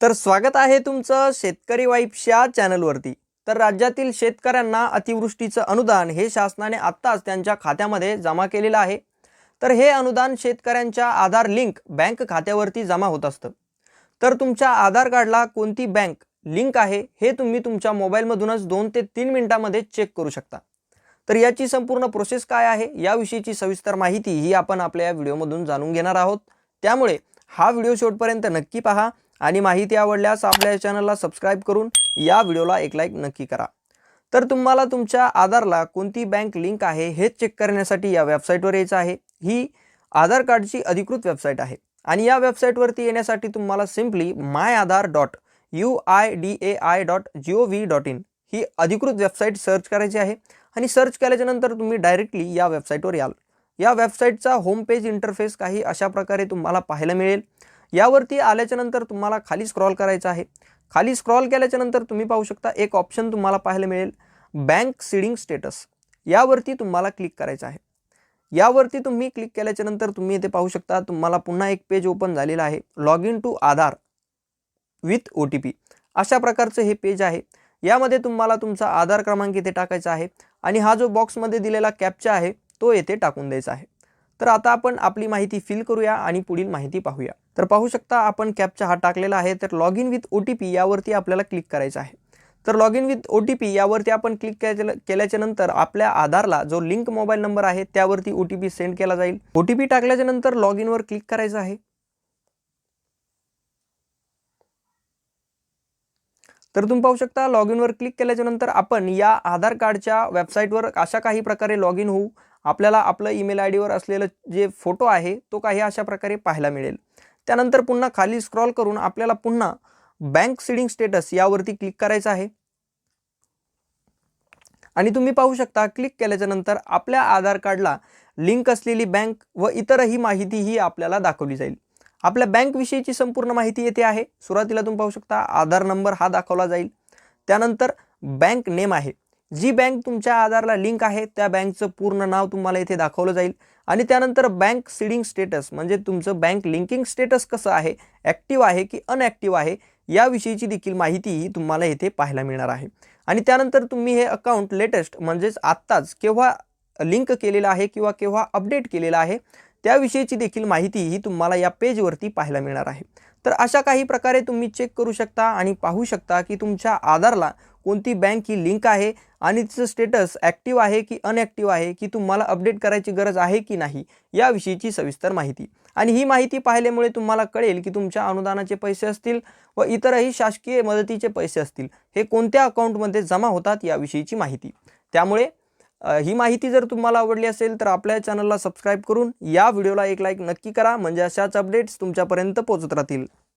तर स्वागत आहे तुमचं शेतकरी वाईफच्या चॅनलवरती. तर राज्यातील शेतकऱ्यांना अतिवृष्टीचं अनुदान हे शासनाने आत्ताच त्यांच्या खात्यामध्ये जमा केलेलं आहे. तर हे अनुदान शेतकऱ्यांच्या आधार लिंक बँक खात्यावरती जमा होत असतं. तर तुमच्या आधार कार्डला कोणती बँक लिंक आहे हे तुम्ही तुमच्या मोबाईलमधूनच दोन ते तीन मिनिटामध्ये चेक करू शकता. तर याची संपूर्ण प्रोसेस काय आहे याविषयीची सविस्तर माहिती ही आपण आपल्या या व्हिडिओमधून जाणून घेणार आहोत. त्यामुळे हा व्हिडिओ शेवटपर्यंत नक्की पहा. आणि माहिती आवडल्यास आपल्या या चॅनलला सबस्क्राईब करून या व्हिडिओला एक लाईक नक्की करा. तर तुम्हाला तुमच्या आधारला कोणती बँक लिंक आहे हे चेक करण्यासाठी या वेबसाईटवर यायचं आहे. ही आधार कार्डची अधिकृत वेबसाईट आहे. आणि या वेबसाईटवरती येण्यासाठी तुम्हाला simply my Aadhaar dot U I D A I dot G O V dot in ही अधिकृत वेबसाईट सर्च करायची आहे. आणि सर्च केल्याच्यानंतर तुम्ही डायरेक्टली या वेबसाईटवर याल. या वेबसाईटचा होम पेज इंटरफेस काही अशा प्रकारे तुम्हाला पाहायला मिळेल. यावरती आल्याच्यानंतर तुम्हाला खाली स्क्रॉल करायचं आहे. खाली स्क्रॉल केल्याच्यानंतर तुम्ही पाहू शकता एक ऑप्शन तुम्हाला पाहायला मिळेल. बँक सीडिंग स्टेटस यावरती तुम्हाला क्लिक करायचं आहे. यावरती तुम्ही क्लिक केल्याच्यानंतर तुम्ही इथे पाहू शकता तुम्हाला पुन्हा एक पेज ओपन झालेलं आहे. Log in to Aadhaar with O T P अशा प्रकारचं हे पेज आहे. यामध्ये तुम्हाला तुमचा आधार क्रमांक इथे टाकायचा आहे आणि हा जो बॉक्समध्ये दिलेला कॅपचा आहे तो येथे टाकून द्यायचा आहे. तर आता आपण आपली माहिती फिल करूया आणि पुढील माहिती पाहूया. तर पाहू शकता आपण कॅपचा हा टाकलेला आहे. तर log in with O T P यावरती आपल्याला क्लिक करायचं आहे. तर log in with O T P यावरती आपण क्लिक केल्या केल्याच्यानंतर आपल्या आधारला जो लिंक मोबाईल नंबर आहे त्यावरती ओ टी पी सेंड केला जाईल. ओ टी पी टाकल्याच्या नंतर लॉग इनवर क्लिक करायचं आहे. तर तुम्ही पाहू शकता लॉग इनवर क्लिक केल्याच्यानंतर आपण या आधार कार्डच्या वेबसाईटवर अशा काही प्रकारे लॉग इन होऊ. आपल्याला आपलं ईमेल आय डीवर असलेलं जे फोटो आहे तो काही अशा प्रकारे पाहायला मिळेल. त्यानंतर पुन्हा खाली स्क्रॉल करून आपल्याला पुन्हा बँक सीडिंग स्टेटस यावरती क्लिक करायचं आहे. आणि तुम्ही पाहू शकता क्लिक केल्याच्यानंतर आपल्या आधार कार्डला लिंक असलेली बँक व इतरही माहिती ही आपल्याला दाखवली जाईल. आपल्या बँकविषयीची संपूर्ण माहिती येथे आहे. सुरुवातीला तुम्ही पाहू शकता आधार नंबर हा दाखवला जाईल. त्यानंतर बँक नेम आहे. जी बँक तुमच्या आधारला लिंक आहे त्या बँकचं पूर्ण नाव तुम्हाला इथे दाखवलं जाईल. आणि त्यानंतर बँक सीडिंग स्टेटस म्हणजे तुमचं बँक लिंकिंग स्टेटस कसं आहे ॲक्टिव्ह आहे की अनॲक्टिव्ह आहे याविषयीची देखील माहिती ही तुम्हाला इथे पाहायला मिळणार आहे. आणि त्यानंतर तुम्ही हे अकाउंट लेटेस्ट म्हणजेच आत्ताच केव्हा लिंक केलेलं आहे किंवा केव्हा अपडेट केलेलं आहे त्याविषयीची देखील माहिती ही तुम्हाला या पेजवरती पाहायला मिळणार आहे. तर अशा काही प्रकारे तुम्ही चेक करू शकता आणि पाहू शकता की तुमच्या आधारला कोणती बँक ही लिंक आहे आणि तिचं स्टेटस ॲक्टिव्ह आहे की अनॲक्टिव्ह आहे की तुम्हाला अपडेट करायची गरज आहे की नाही याविषयीची सविस्तर माहिती. आणि ही माहिती पाहिल्यामुळे तुम्हाला कळेल की तुमच्या अनुदानाचे पैसे असतील व इतरही शासकीय मदतीचे पैसे असतील हे कोणत्या अकाउंटमध्ये जमा होतात याविषयीची माहिती. त्यामुळे ही माहिती जर तुम्हाला आवडली असेल तर आपल्या चॅनलला सबस्क्राईब करून या व्हिडिओला एक लाईक नक्की करा म्हणजे अशाच अपडेट्स तुमच्यापर्यंत पोहोचत राहतील.